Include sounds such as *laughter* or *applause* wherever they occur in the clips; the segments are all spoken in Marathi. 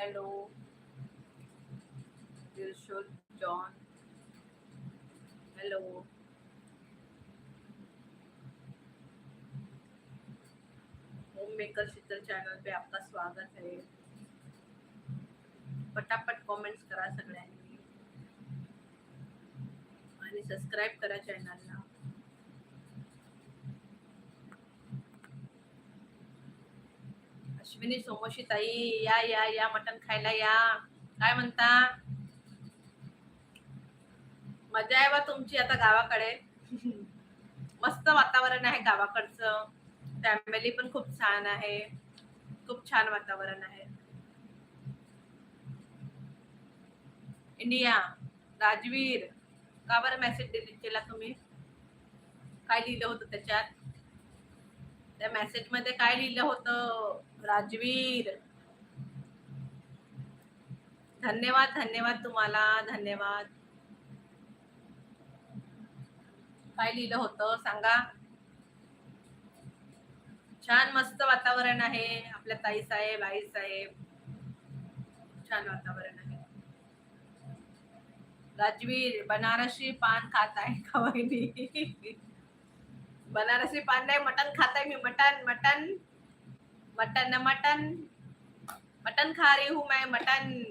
Hello दिलशुल John hello home maker Sheetal channel पे आपका स्वागत है। पटापट कमेंट्स करा सगळ्यांनी आणि सबस्क्राईब करा चॅनलला अश्विनी सोमोशी ताई या या या मटण खायला या. काय म्हणता? मजा आहे बा तुमची आता गावाकडे. मस्त वातावरण आहे गावाकडचं. फॅमिली पण खूप छान आहे. खूप छान वातावरण आहे. इंडिया राजवीर का बरं मेसेज डिलीट केला तुम्ही? काय लिहिलं होतं त्याच्यात? त्या मेसेजमध्ये काय लिहिलं होतं? राजवीर. धन्यवाद धन्यवाद तुम्हाला धन्यवाद. काय लिहिलं होतं सांगा. छान मस्त वातावरण आहे आपल्या ताई साहेब आई साहेब. छान वातावरण आहे. राजवीर बनारसी पान खात आहे का वहिनी? *laughs* बनारसी पान नाही मटन खात आहे मी mutton mutton mutton mutton. Mutton खा रही हूं मैं मटन.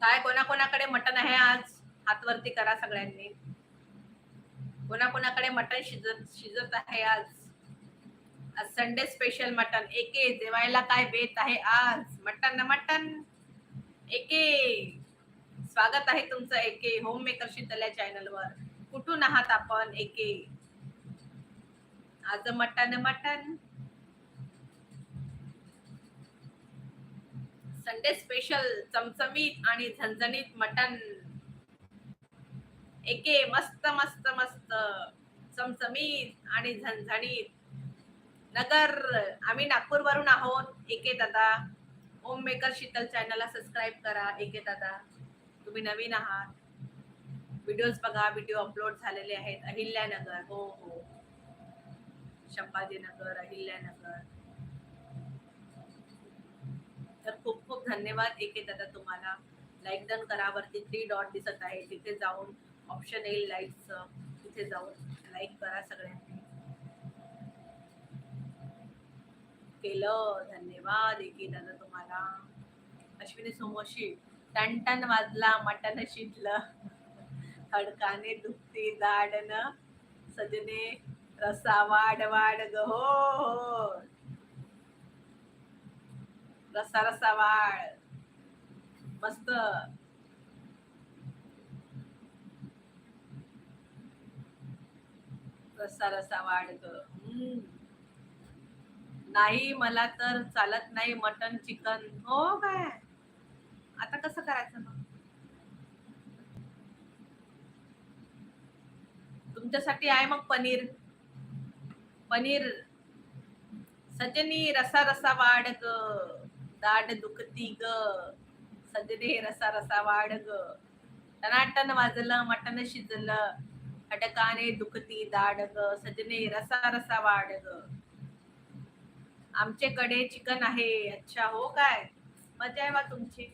काय कोणाकोणाकडे मटन आहे आज? हातवरती करा सगळ्यांनी. कोणाकोणाकडे मटन शिजत शिजत आहे आज? आज संडे स्पेशल मटन. एके जेवायला काय बेत आहे आज? मटन न मटन. एके. स्वागत आहे तुमचं एके. होम मेकर शीतल्या चॅनल वर. कुठून आहात आपण? एके. आज मटन मटन संडे स्पेशल चमचमीत आणि झणझणीत मटन एके मस्त मस्त मस्त. चमचमीत आणि झणझणीत. नगर आम्ही नागपूर वरून आहोत. एके दादा. होम मेकर शीतल चॅनलला सबस्क्राईब करा एके दादा. तुम्ही नवीन आहात. व्हिडिओज बघा व्हिडिओ अपलोड झालेले आहेत. अहिल्यानगर. हो हो. संभाजीनगर अहिल्यानगर. तर खूप खूप धन्यवाद एके दादा तुम्हाला. लाईक डन करा वरती थ्री डॉट दिसत आहे. तिथे जाऊन ऑप्शन येईल लाईकचं तिथे जाऊन लाईक करा सगळ्यांनी. केलं. धन्यवाद एके दादा तुम्हाला. अश्विनी सोमोशी टन टन वाजला मटन शिजलं. *laughs* खडकाने दुखती दाडन सजने. रसा वाढ वाढ ग हो हो. रसा रसा वाढ. मस्त. रसा रसा वाढ ग. नाही मला तर चालत नाही मटन चिकन. हो काय? आता कसं करायचं मग? तुमच्यासाठी आहे मग पनीर. पनीर सजनी रसा रसा वाढ ग दाढ दुखती ग. सजने रसा रसा वाढ ग टनाटन वाजलं मटन शिजलं खडकाने दुखती दाढ ग. सजने रसा रसा वाढ ग आमच्याकडे चिकन आहे. अच्छा हो काय? मजा आहे बा तुमची.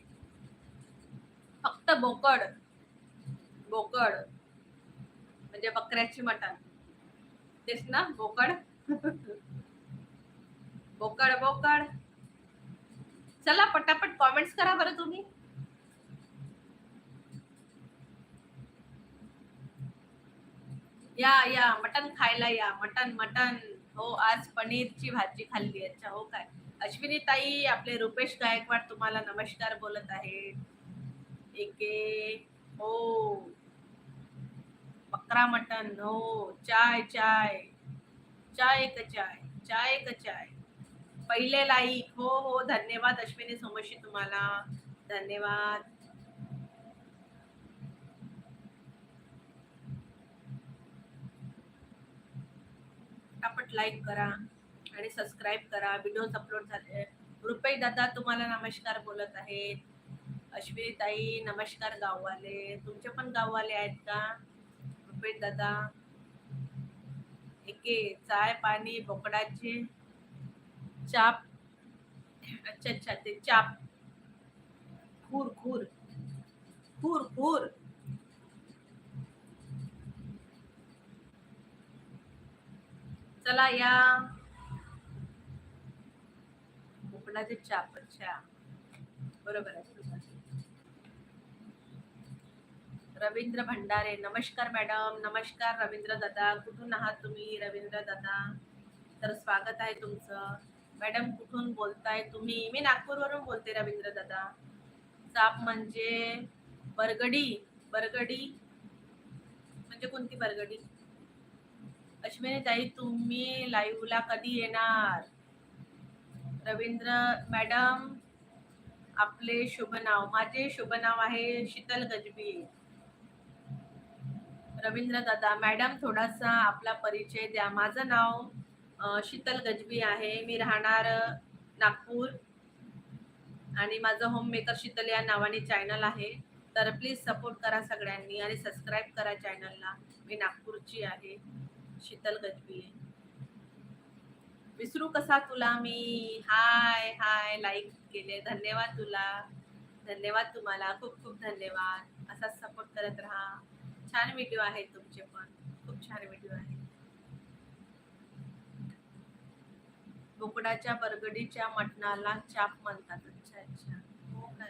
फक्त बोकड. बोकड. म्हणजे बकऱ्याची मटण. तेच ना बोकड. बोकड बोकड. चला पटापट कॉमेंट्स करा बरं तुम्ही. या या मटन खायला या. मटन मटन हो आज पनीरची भाजी खाल्ली अच्छा हो काय? अश्विनी ताई आपले रुपेश गायकवाड तुम्हाला नमस्कार बोलत आहेत. एके हो. बकरा मटन हो चाय चाय. चाय एक चाय चाय एक चाय. पहिले लाईक हो हो धन्यवाद अश्विनी सोमशी तुम्हाला. धन्यवाद. पटापट लाईक करा आणि सबस्क्राईब करा. व्हिडिओज अपलोड झाले. रुपये दादा तुम्हाला नमस्कार बोलत आहेत. अश्विनी ताई नमस्कार गाववाले. तुमचे पण गाववाले आहेत का? पेट दादा. एके चाय पाणी बोकडाचे चाप. अच्छा अच्छा ते चाप. खूर खूर. खूर खूर. चला या. बोकडाचे चाप अच्छा. बरोबर आहे. रवींद्र भंडारे नमस्कार मॅडम नमस्कार रवींद्र दादा. कुठून आहात तुम्ही रवींद्र दादा? तर स्वागत आहे तुमचं. मॅडम कुठून बोलताय तुम्ही? मी नागपूरवरून बोलते रवींद्र दादा. चाप म्हणजे बरगडी बरगडी म्हणजे कोणती बरगडी? अश्विनी ताई तुम्ही लाईव्हला कधी येणार? रवींद्र मॅडम आपले शुभ नाव. माझे शुभ नाव आहे शीतल गजबी रवींद्र दादा मॅडम थोडासा आपला परिचय द्या. माझं नाव शीतल गजबी आहे. मी राहणार नागपूर. आणि माझं होम मेकर शीतल या नावाने चॅनल आहे. तर प्लीज सपोर्ट करा सगळ्यांनी आणि सबस्क्राईब करा चॅनलला मी नागपूरची आहे. शीतल गजबी विसरू कसा तुला मी? हाय हाय लाईक केले. धन्यवाद तुला. धन्यवाद तुम्हाला. खूप खूप धन्यवाद. असाच सपोर्ट करत राहा. छान व्हिडिओ आहेत तुमचे पण. खूप छान व्हिडिओ आहेत. बोकडाच्या बरगडीच्या मटणाला चाप म्हणतात. अच्छा अच्छा. हो का?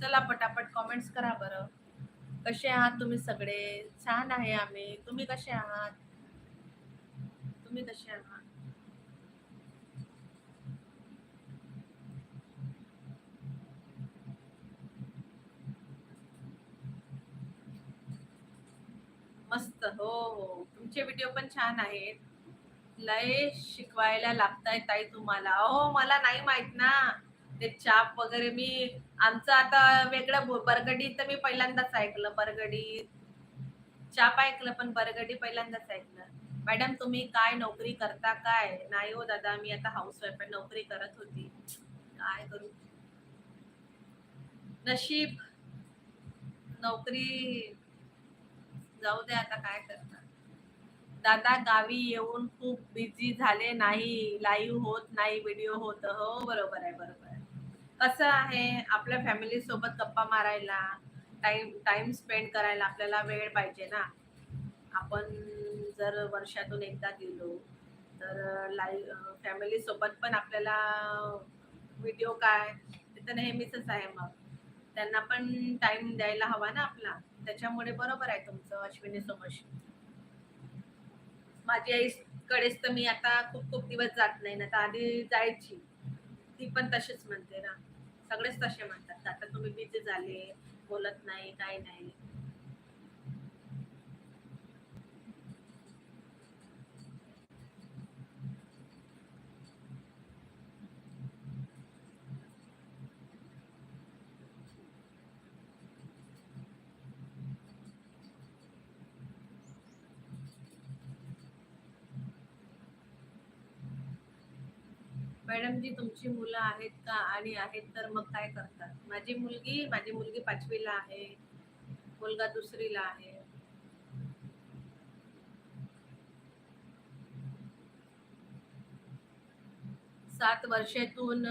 चला पटापट कॉमेंट्स करा बरं. कसे आहात तुम्ही सगळे? छान आहे आम्ही. तुम्ही कसे आहात? तुम्ही कसे आहात? मस्त. हो हो. तुमचे व्हिडिओ पण छान आहेत. लय शिकवायला लागताय ताई तुम्हाला. हो मला नाही माहीत ना. ते चाप वगैरे मी आमचं आता वेगळं बरगडी तर मी पहिल्यांदाच ऐकलं बरगडी. चाप ऐकलं पण बरगडी पहिल्यांदाच ऐकलं. मॅडम तुम्ही काय नोकरी करता काय? नाही हो दादा मी आता हाऊस वाईफ नोकरी करत होती. काय करू? नशीब. नोकरी जाऊ दे आता काय करणार. दादा गावी येऊन खूप बिझी झाले नाही लाईव्ह होत नाही व्हिडिओ होत. हो बरोबर आहे बरोबर आहे. कसं आहे आपल्या फॅमिली सोबत गप्पा मारायला टाइम टाइम स्पेंड करायला आपल्याला वेळ पाहिजे ना. आपण जर वर्षातून एकदा गेलो तर लाईव्ह फॅमिली सोबत पण आपल्याला व्हिडिओ काय ते तर नेहमीच आहे मग. त्यांना पण टाइम द्यायला हवा ना आपला. त्याच्यामुळे बरोबर आहे तुमचं अश्विनी सोमश माझी आईकडेच तर मी आता खूप खूप दिवस जात नाही ना तर आधी जायची. ती पण तशीच म्हणते ना. सगळेच तसे म्हणतात. आता तुम्ही बिझी झाले बोलत नाही काय नाही. मॅडम जी तुमची मुलं आहेत का? आणि आहेत तर मग काय करतात? माझी मुलगी माझी मुलगी पाचवीला आहे. मुलगा दुसरीला आहे. सात वर्षातून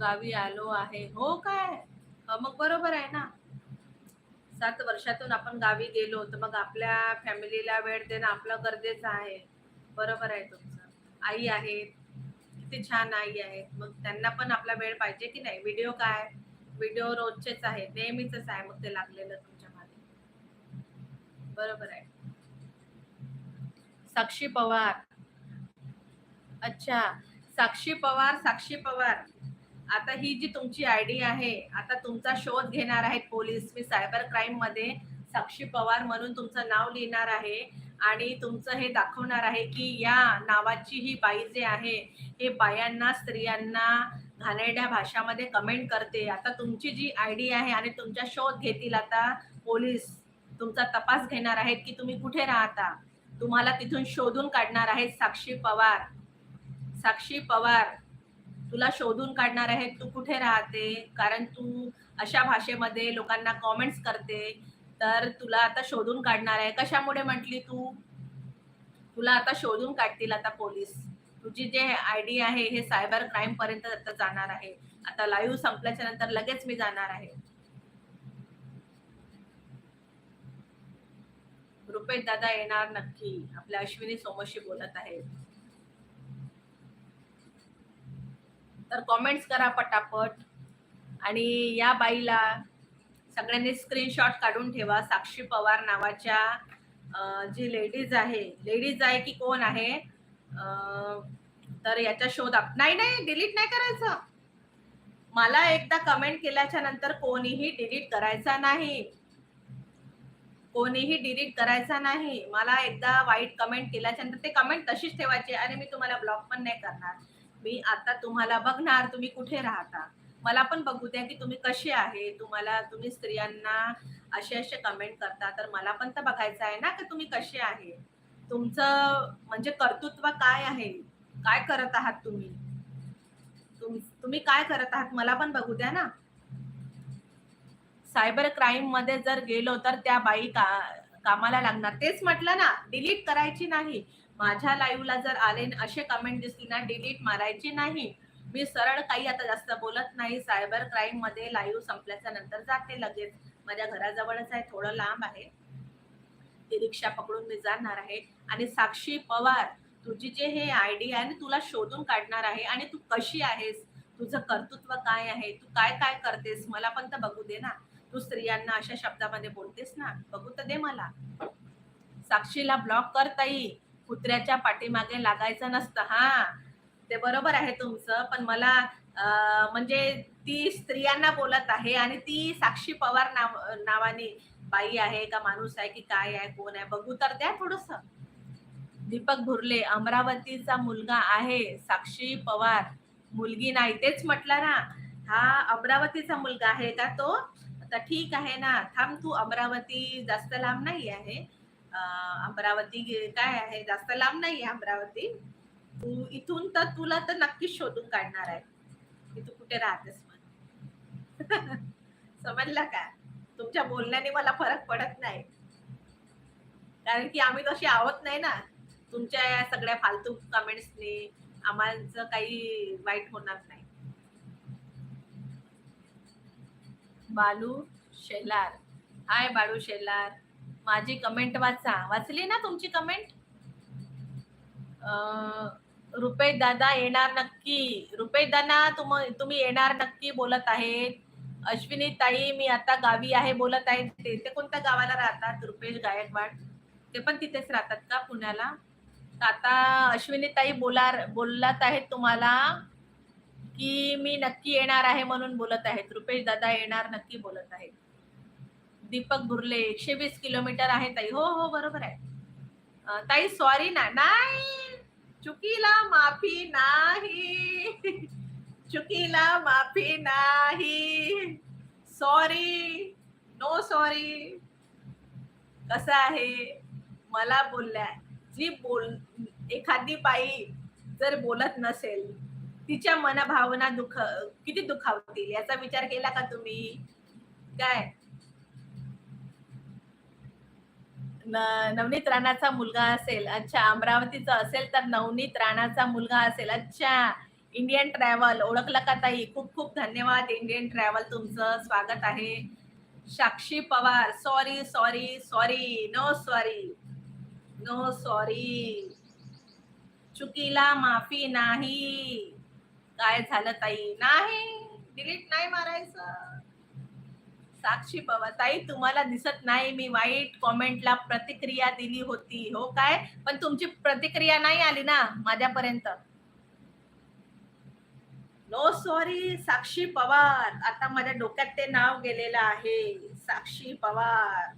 गावी आलो आहे. हो काय? हो, मग बरोबर आहे ना? सात वर्षातून आपण गावी गेलो तर मग आपल्या फॅमिलीला वेळ देणं आपलं गरजेचं आहे. बरोबर आहे तुमचं. आई आहेत ते छान आई आहेत. मग त्यांना पण आपला वेळ पाहिजे की नाही? व्हिडिओ काय? व्हिडिओ रोजचेच आहे. नेहमीच आहे मग ते लागलेलं तुमच्या मागे. बरोबर आहे. साक्षी पवार. अच्छा. साक्षी पवार साक्षी पवार. आता ही जी तुमची आयडी आहे आता तुमचा शोध घेणार आहेत पोलीस मी सायबर क्राईममध्ये साक्षी पवार म्हणून तुमचं नाव लिहिणार आहे. आणि तुमचं हे दाखवणार आहे की या नावाची ही बाई जे आहे हे बायांना स्त्रियांना घाणेरड्या भाषामध्ये कमेंट करते. आता तुमची जी आय डी आहे आणि तुमचा शोध घेतील आता पोलीस तुमचा तपास घेणार आहेत की तुम्ही कुठे राहता? तुम्हाला तिथून शोधून काढणार आहेत साक्षी पवार. साक्षी पवार तुला शोधून काढणार आहेत तू कुठे राहते? कारण तू अशा भाषेमध्ये लोकांना कॉमेंट्स करते. तर तुला आता शोधून काढणार आहे. कशामुळे म्हटली तू? तुला आता शोधून काढतील आता पोलीस. तुझी जे आय डी आहे हे सायबर क्राईम पर्यंत आता जाणार आहे. आता लाईव्ह संपल्याच्या नंतर लगेच मी जाणार आहे. रुपेश दादा येणार नक्की. आपल्या अश्विनी सोमशी बोलत आहेत. तर कॉमेंट्स करा पटापट. आणि या बाईला सगळ्यांनी स्क्रीनशॉट काढून ठेवा. साक्षी पवार नावाच्या जी लेडीज आहे लेडीज आहे की कोण आहे? तर याचा शोध आप नाही नाही डिलीट नाही करायचं. मला एकदा कमेंट केल्याच्यानंतर कोणीही डिलीट करायचा नाही. कोणीही डिलीट करायचा नाही. मला एकदा वाईट कमेंट केल्याच्यानंतर ते कमेंट तशीच ठेवायची आणि मी तुम्हाला ब्लॉक पण नाही करणार. मी आता तुम्हाला बघणार तुम्ही कुठे राहता? मला पण बघू द्या की तुम्ही कसे आहे. तुम्हाला तुम्ही स्त्रियांना असे असे कमेंट करता. तर मला पण तर बघायचं आहे ना की तुम्ही कसे आहे. तुमचं म्हणजे कर्तृत्व काय आहे? काय करत आहात तुम्ही? तुम- तुम्ही काय करत आहात? मला पण बघू द्या ना. सायबर क्राईममध्ये जर गेलो तर त्या बाई का कामाला लागणार. तेच म्हटलं ना डिलीट करायची नाही. माझ्या लाईव्हला जर आले असे कमेंट दिसली ना डिलीट मारायची नाही. मी सरळ काही आता जास्त बोलत नाही. सायबर क्राईममध्ये लाईव्ह संपल्याच्या नंतर जाते लगेच. माझ्या घराजवळच आहे थोडं लांब आहे. ती रिक्षा पकडून मी जाणार आहे. आणि साक्षी पवार तुझी जे हे आय डी आहे ना तुला शोधून काढणार आहे. आणि तू कशी आहेस? तुझं कर्तृत्व काय आहे? तू काय काय करतेस? मला पण तर बघू दे ना. तू स्त्रियांना अशा शब्दामध्ये बोलतेस ना? बघू तर दे मला. साक्षीला ब्लॉक करताई कुत्र्याच्या पाठीमागे लागायचं नसतं हा. ते बरोबर आहे तुमचं पण मला म्हणजे ती स्त्रियांना बोलत आहे आणि ती साक्षी पवार नाव नावाने बाई आहे का माणूस आहे की काय आहे कोण आहे बघू तर द्या थोडस. दीपक भुरले अमरावतीचा मुलगा आहे साक्षी पवार. मुलगी नाही तेच म्हटलं ना. हा अमरावतीचा मुलगा आहे का तो? आता ठीक आहे ना. थांब तू अमरावती जास्त लांब नाही आहे अमरावती काय आहे? जास्त लांब नाही आहे अमरावती. तू इथून तर तुला तर नक्कीच शोधून काढणार आहे. की तू कुठे राहतेस म्हणून *laughs* समजला का? तुमच्या बोलण्याने मला फरक पडत नाही. कारण की आम्ही तशी आहोत नाही ना. तुमच्या या सगळ्या फालतू कमेंट्सने आम्हाला काही वाईट होणार नाही. बालू शेलार. हाय बाळू शेलार. माझी कमेंट वाचा. वाचली ना तुमची कमेंट रुपेश दादा येणार नक्की. रुपेश दादा तुम तुम्ही येणार नक्की बोलत आहेत. अश्विनी ताई मी आता गावी आहे बोलत आहे. ते ते कोणत्या गावाला राहतात? रुपेश गायकवाड. ते पण तिथेच राहतात का पुण्याला? आता अश्विनी ताई बोलार बोलत आहेत तुम्हाला की मी नक्की येणार आहे म्हणून बोलत आहेत. रुपेश दादा येणार नक्की बोलत आहेत. दीपक बुर्ले एकशे वीस किलोमीटर आहे ताई. हो हो बरोबर आहे. ताई सॉरी ना. नाही. चुकीला माफी नाही. चुकीला माफी नाही. सॉरी नो सॉरी कसं आहे? मला बोलल्या. जी बोल एखादी बाई जर बोलत नसेल तिच्या मनभावना दुख किती दुखावतील? याचा विचार केला का तुम्ही? काय न- नवनीत राणाचा मुलगा असेल अच्छा अमरावतीचा असेल तर नवनीत राणाचा मुलगा असेल. अच्छा इंडियन ट्रॅव्हल ओळखलं का ताई? खूप खूप धन्यवाद इंडियन ट्रॅव्हल तुमचं. स्वागत आहे. Sakshi Pawar sorry sorry sorry no sorry no sorry चुकीला माफी नाही. काय झालं ताई? नाही डिलीट नाही मारायचं. साक्षी पवार ताई तुम्हाला दिसत नाही. मी वाईट कॉमेंटला प्रतिक्रिया दिली होती. हो काय? पण तुमची प्रतिक्रिया नाही आली ना माझ्यापर्यंत. No sorry Sakshi Pawar. आता माझ्या डोक्यात ते नाव गेलेलं आहे. साक्षी पवार.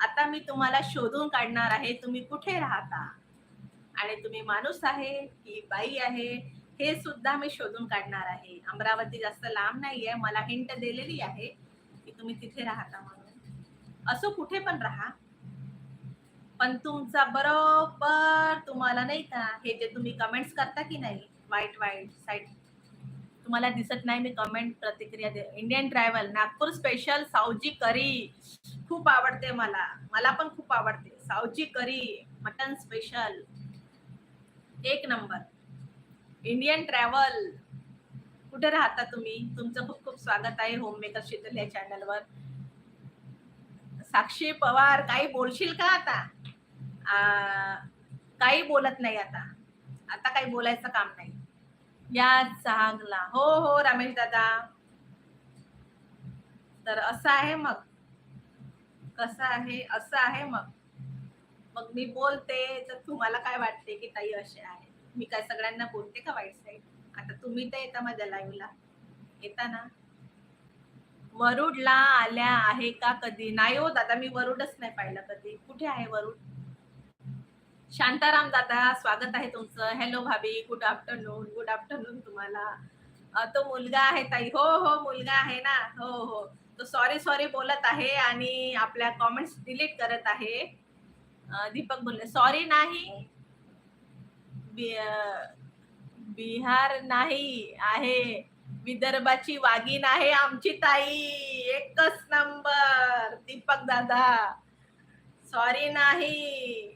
आता मी तुम्हाला शोधून काढणार आहे. तुम्ही कुठे राहता? आणि तुम्ही माणूस आहे की बाई आहे हे सुद्धा मी शोधून काढणार आहे. अमरावती जास्त लांब नाहीये. मला हिंट दिलेली आहे. तुम्ही तिथे राहता म्हणून. असो कुठे पण राहा. पण तुमचा बरोबर तुम्हाला नाही का हे जे तुम्ही कमेंट्स करता की नाही वाईट वाईट साईट तुम्हाला दिसत नाही मी कमेंट प्रतिक्रिया दे Indian travel Nagpur special Saoji curry. खूप आवडते मला. मला पण खूप आवडते. सावजी करी मटन स्पेशल एक नंबर इंडियन ट्रॅव्हल कुठे राहता तुम्ही? तुमचं खूप खूप स्वागत आहे होम मेकर शीतल या चॅनलवर साक्षी पवार काही बोलशील का आता? काही बोलत नाही आता. आता काही बोलायचं काम नाही. या चांगला. हो हो रमेश दादा. तर असं आहे मग. कसं आहे? असं आहे मग. मग मी बोलते तर तुम्हाला काय वाटते की ताई असे आहे? मी काय सगळ्यांना बोलते का वाईट साईड आता तुम्ही तर येता माझ्या लाईव्हला येता ना? वरुडला आल्या आहे का कधी? नाही हो दादा मी वरुडच नाही पाहिलं कधी. कुठे आहे वरुड? शांताराम दादा स्वागत आहे तुमचं. हॅलो भाभी गुड आफ्टरनून गुड आफ्टरनून तुम्हाला. तो मुलगा आहे ताई. हो हो मुलगा आहे ना. हो हो. तो सॉरी सॉरी बोलत आहे आणि आपल्या कॉमेंट्स डिलीट करत आहे. दीपक बोलले सॉरी नाही. बिहार नाही आहे. विदर्भाची वागीन आहे आमची ताई. एकच नंबर दीपक दादा. सॉरी नाही.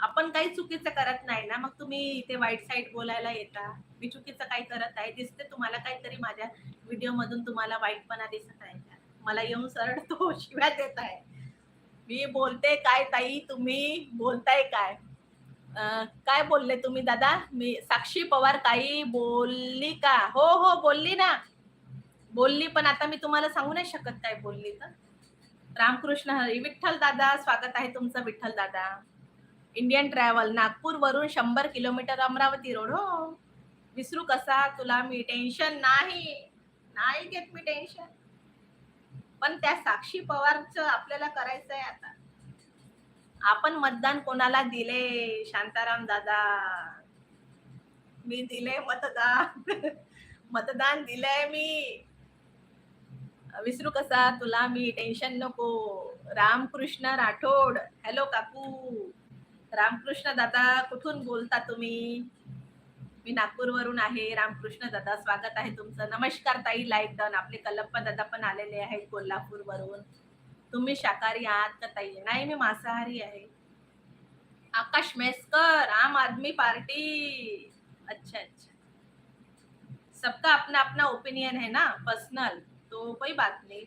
आपण काही चुकीचं करत नाही ना? मग तुम्ही इथे वाईट साईड बोलायला येता. मी चुकीचं काही करत आहे. दिसते तुम्हाला काहीतरी माझ्या व्हिडिओ मधून तुम्हाला वाईटपणा दिसत आहे का? मला येऊन सरळ तो शिव्या देत आहे. मी बोलते काय ताई? तुम्ही बोलताय काय? काय बोलले तुम्ही दादा? मी साक्षी पवार काही बोलली का? हो हो बोलली ना. बोलली पण आता मी तुम्हाला सांगू नाही शकत काय बोलली तर. रामकृष्ण हरी विठ्ठल दादा स्वागत आहे तुमचं विठ्ठल दादा. इंडियन ट्रॅव्हल नागपूर वरून शंभर किलोमीटर अमरावती रोड हो. विसरू कसा? तुला मी टेन्शन नाही. नाही घेत मी टेन्शन पण त्या साक्षी पवारचं आपल्याला करायचं आहे आता. आपण मतदान कोणाला दिले? शांताराम दादा. मी दिले मतदान. *laughs* मतदान दिलंय मी. विसरू कसा तुला? मी टेन्शन नको. रामकृष्ण राठोड. हॅलो काकू. रामकृष्ण दादा कुठून बोलता तुम्ही? मी नागपूरवरून आहे. रामकृष्ण दादा स्वागत आहे तुमचं. नमस्कार ताई लाईक डन आपले कल्लप्पा दादा पण आलेले आहेत कोल्हापूरवरून. तुम्ही शाकाहारी आहात का ताई? नाही मी मांसाहारी आहे. आकाश मेस्कर आम आदमी पार्टी. अच्छा अच्छा. सबका अपना अपना ओपिनियन है ना पर्सनल तो कोई बात नाही.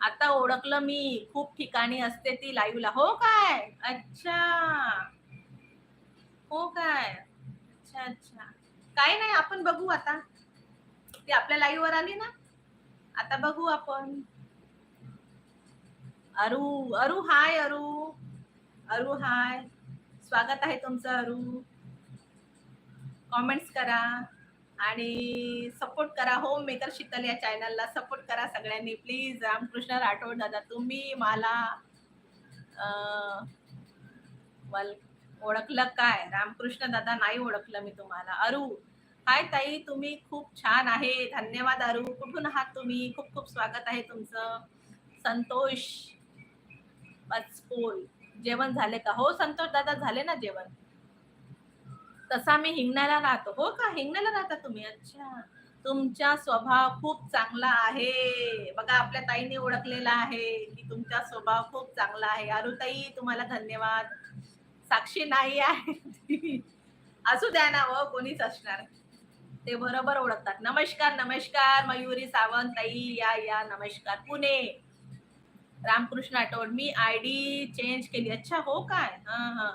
आता ओळखलं मी. खूप ठिकाणी असते ती लाईव्हला हो काय? अच्छा. हो काय? अच्छा अच्छा. काय नाही आपण बघू आता. ती आपल्या लाईव्हवर आली ना? आता बघू आपण. अरू अरू हाय अरू. अरू हाय. स्वागत आहे तुमचं अरू. कॉमेंट्स करा आणि सपोर्ट करा. होम मेकर शीतल या चॅनलला सपोर्ट करा सगळ्यांनी. प्लीज रामकृष्ण राठोड दादा तुम्ही मला वल- ओळखलं काय? रामकृष्ण दादा नाही ओळखलं मी तुम्हाला. अरू हाय ताई तुम्ही खूप छान आहे. धन्यवाद अरू. कुठून आहात तुम्ही? खूप खूप स्वागत आहे तुमचं. संतोष. पचपोल जेवण झाले का? हो संतोष दादा झाले ना जेवण? तसा मी हिंगण्याला राहतो. हो का? हिंगण्याला राहता तुम्ही? अच्छा. तुमचा स्वभाव खूप चांगला आहे. बघा आपल्या ताईने ओळखलेला आहे की तुमचा स्वभाव खूप चांगला आहे. अरुताई तुम्हाला धन्यवाद. साक्षी नाही आहे. *laughs* असू द्या ना व कोणीच असणार. ते बरोबर ओळखतात. नमस्कार नमस्कार मयुरी सावंत ताई. या या नमस्कार. पुणे. रामकृष्ण आठवड मी आय डी चेंज केली. अच्छा हो काय? हा हा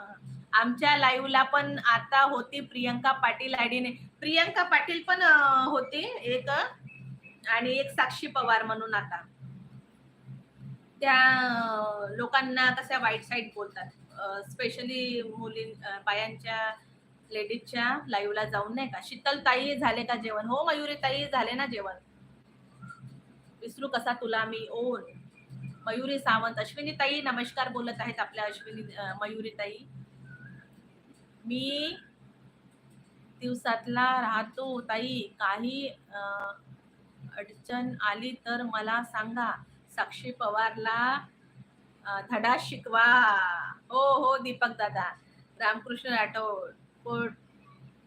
आमच्या लाईव्हला पण आता होती प्रियंका पाटील आयडीने प्रियंका पाटील पण होती एक आणि एक साक्षी पवार म्हणून आता. त्या लोकांना कशा वाईट साईड बोलतात. स्पेशली मुली बायांच्या लेडीजच्या लाईव्हला जाऊन नाही का? शीतल ताई झाले का जेवण? हो मयुरी ताई झाले ना जेवण. विसरू कसा तुला मी? ओन. मयुरी सावंत अश्विनी ताई नमस्कार बोलत आहेत आपल्या अश्विनी मयुरी ताई. मी दिवसातला राहतो ताई. काही अडचण आली तर मला सांगा. साक्षी पवारला धडा शिकवा. हो हो दीपक दादा. रामकृष्ण राठोड. पोट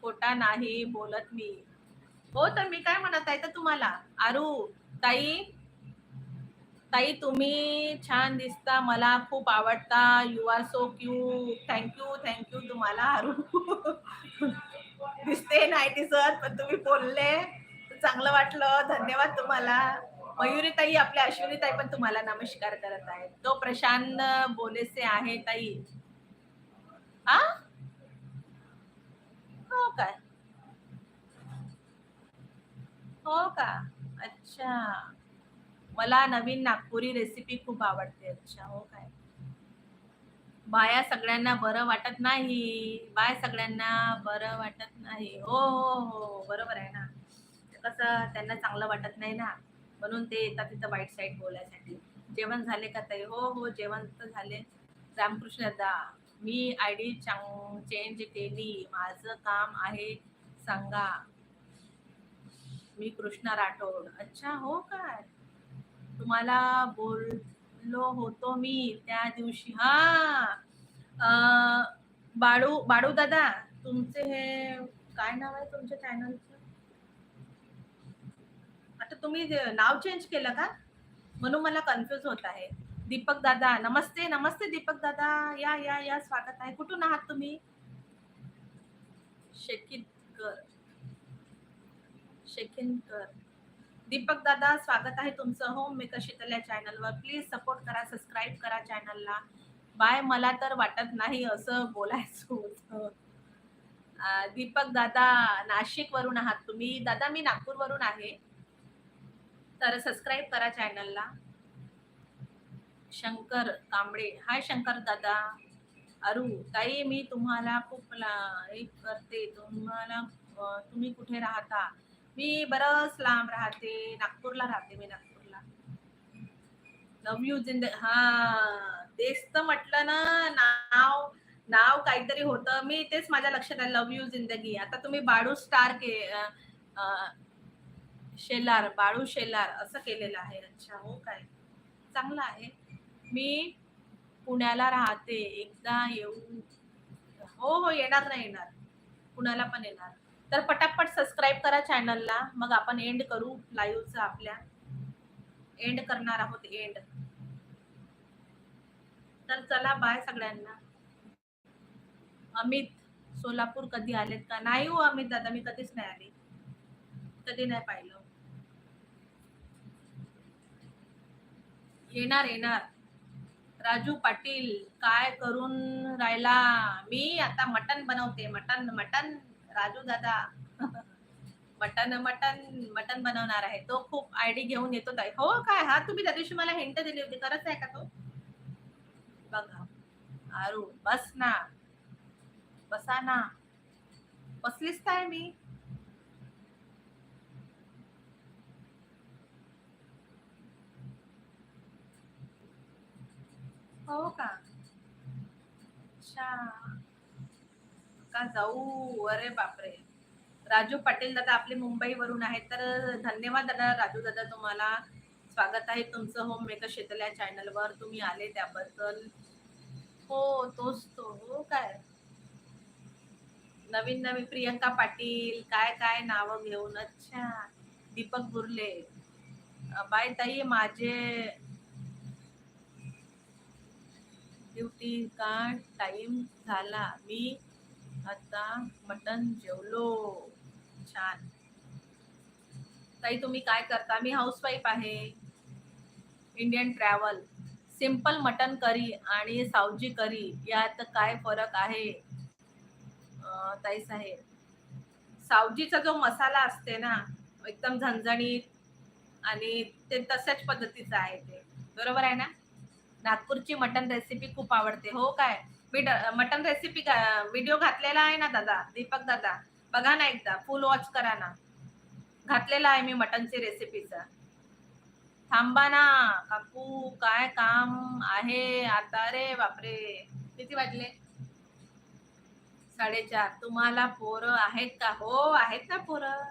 पोटा नाही बोलत मी. हो तर मी काय म्हणत आहे तर तुम्हाला? आरू ताई ताई तुम्ही छान दिसता मला खूप आवडता. You are so cute thank you thank you तुम्हाला हरू *laughs* दिसते नाही सर पण तुम्ही बोलले. चांगलं वाटलं. धन्यवाद तुम्हाला. मयुरी ताई आपल्या अश्विनी ताई पण तुम्हाला नमस्कार करत आहेत. तो प्रशांत बोलेसे आहे ताई. आ? हो काय हो का? अच्छा. मला नवीन नागपुरी रेसिपी खूप आवडते अच्छा हो काय? बाया सगळ्यांना बरं वाटत नाही बाय सगळ्यांना बरं वाटत नाही. हो हो हो बरोबर आहे ना. कसं त्यांना चांगलं वाटत नाही ना. म्हणून ते येतात तिथं वाईट साईड बोलायसाठी. जेवण झाले का ताई? हो हो जेवण तर झाले. रामकृष्ण दा मी आय डी चेंज केली. माझं काम आहे सांगा. मी कृष्णा राठोड. अच्छा हो काय? तुम्हाला बोललो होतो मी त्या दिवशी. हा. बाळू बाळू दादा तुमचे हे काय नाव आहे तुमच्या चॅनलचं आता तुम्ही नाव चेंज केलं का? म्हणून मला कन्फ्युज होत आहे. दीपक दादा नमस्ते नमस्ते दीपक दादा. या या या स्वागत आहे. कुठून आहात तुम्ही? शेकितकर शेकिनकर दीपक दादा स्वागत आहे तुमचं. होम मेकर शीतल या चॅनलवर प्लीज सपोर्ट करा सबस्क्राईब करा चॅनलला बाय मला तर वाटत नाही असं बोलायचं होतं. दीपक दादा नाशिक वरून आहात तुम्ही. दादा मी नागपूर वरून आहे. तर सबस्क्राईब करा चॅनलला शंकर कांबळे. हाय शंकर दादा. अरू ताई मी तुम्हाला खूप हे करते. तुम्हाला तुम्ही कुठे राहता? मी बरंच लांब राहते नागपूरला राहते मी नागपूरला. लव यू जिंद हा तेच तर म्हटलं ना नाव नाव काहीतरी होतं. मी तेच माझ्या लक्षात आलं लव यू जिंदगी. आता तुम्ही बाळू स्टार के शेलार बाळू शेलार असं केलेलं आहे. अच्छा हो काय? चांगलं आहे. मी पुण्याला राहते. एकदा येऊ. हो हो येणार नाही येणार. पुण्याला पण येणार. तर पटापट सबस्क्राईब करा चॅनलला मग आपण एंड करू लाईव्हचं आपल्या. एंड करणार आहोत एंड तर चला बाय सगळ्यांना. अमित सोलापूर कधी आलेत का? नाही हो अमित दादा मी कधीच नाही आले. कधी नाही पाहिलं. येणार येणार. राजू पाटील काय करून राहिला? मी आता मटन बनवते मटन मटन राजू दादा. मटन मटन मटन बनवणार आहे. तो खूप आयडी घेऊन येतो. ताई, हो काय? हा, तुम्ही त्या दिवशी मला हिंट दिली होती. खरंच आहे का तो? बघा. बस ना. बसा ना. बसलीच काय मी. हो का? अच्छा. का जाऊ. अरे बापरे. राजू पाटील दादा आपले मुंबईवरून आहेत तर धन्यवाद दादा राजू दादा तुम्हाला. स्वागत आहे तुमचं होम मेकर शीतल या चॅनलवर तुम्ही आले त्याबद्दल. हो तोच तो. हो काय? नवीन नवीन प्रियंका पाटील. काय काय नाव घेऊन अच्छा दीपक बुर्ले. बाय ताई माझे ड्युटी का टाइम झाला? मी आता मटन जेवलो. छान. ताई तुम्ही काय करता? मी हाऊसवाईफ आहे. Indian travel simple mutton curry आणि सावजी करी यात काय फरक आहे? ताई साहेब सावजीचा जो मसाला असते ना एकदम झणझणीत आणि ते तशाच पद्धतीचं आहे ते. बरोबर आहे ना? नागपूरची मटन रेसिपी खूप आवडते. हो काय? मी मटन रेसिपी व्हिडिओ घातलेला आहे ना दादा दीपक दादा. बघा ना एकदा फुल वॉच करा ना. घातलेला आहे मी मटनची रेसिपीचा थांबा ना काकू काय काम आहे? आता रे बापरे. किती वाजले? साडेचार. तुम्हाला पोरं आहेत का? हो आहेत ना पोरं.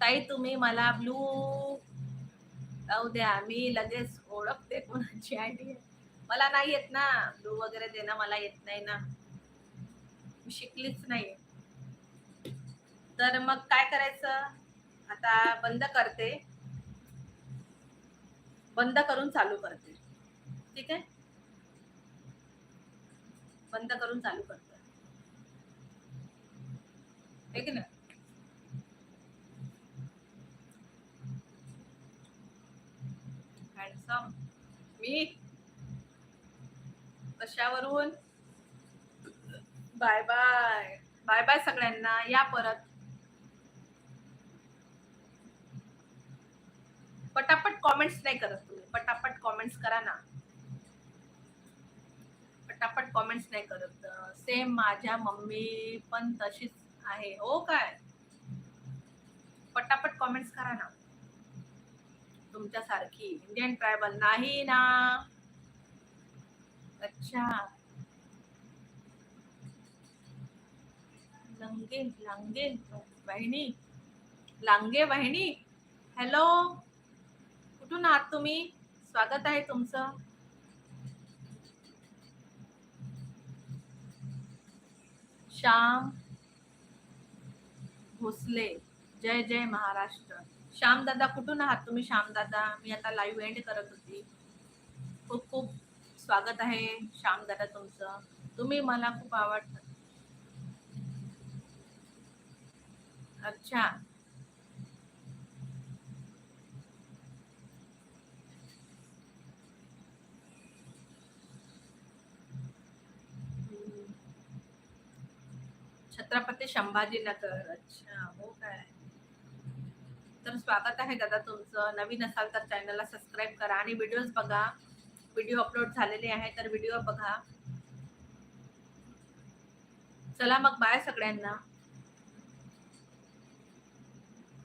ताई तुम्ही मला ब्लू जाऊ द्या. मी लगेच ओळखते कोणाची आयडी मला नाही येत ना ब्लू वगैरे देणं मला येत नाही ना. मी शिकलीच नाही. तर मग काय करायचं? आता बंद करते. बंद करून चालू करते. ठीक आहे? बंद करून चालू करते. आहे की ना हँडसम मी कशावरून बाय बाय बाय बाय सगळ्यांना. या परत. पटापट कॉमेंट्स नाही करत तुम्ही. पटापट कॉमेंट्स करा ना. पटापट कॉमेंट्स नाही करत. सेम माझ्या मम्मी पण तशीच आहे. हो काय? पटापट कॉमेंट्स करा ना. तुमच्यासारखी. इंडियन ट्रायबल नाही ना. अच्छा. लंगे लांगे बहिणी. लांगे बहिणी. हॅलो कुठून आहात तुम्ही? स्वागत आहे तुमचं. श्याम भोसले. जय जय महाराष्ट्र. श्याम दादा कुठून आहात तुम्ही? श्याम दादा मी आता लाईव्ह एंड करत होती. खूप खूप स्वागत आहे. श्याम दादा तुमचं. तुम्ही मला खूप आवडत. अच्छा. छत्रपती संभाजीनगर. अच्छा हो काय? तर स्वागत आहे दादा तुमचं. नवीन असाल तर चॅनलला सबस्क्राईब करा आणि व्हिडिओज बघा. व्हिडिओ अपलोड झालेले आहे तर व्हिडिओ बघा. चला मग बाय सगळ्यांना.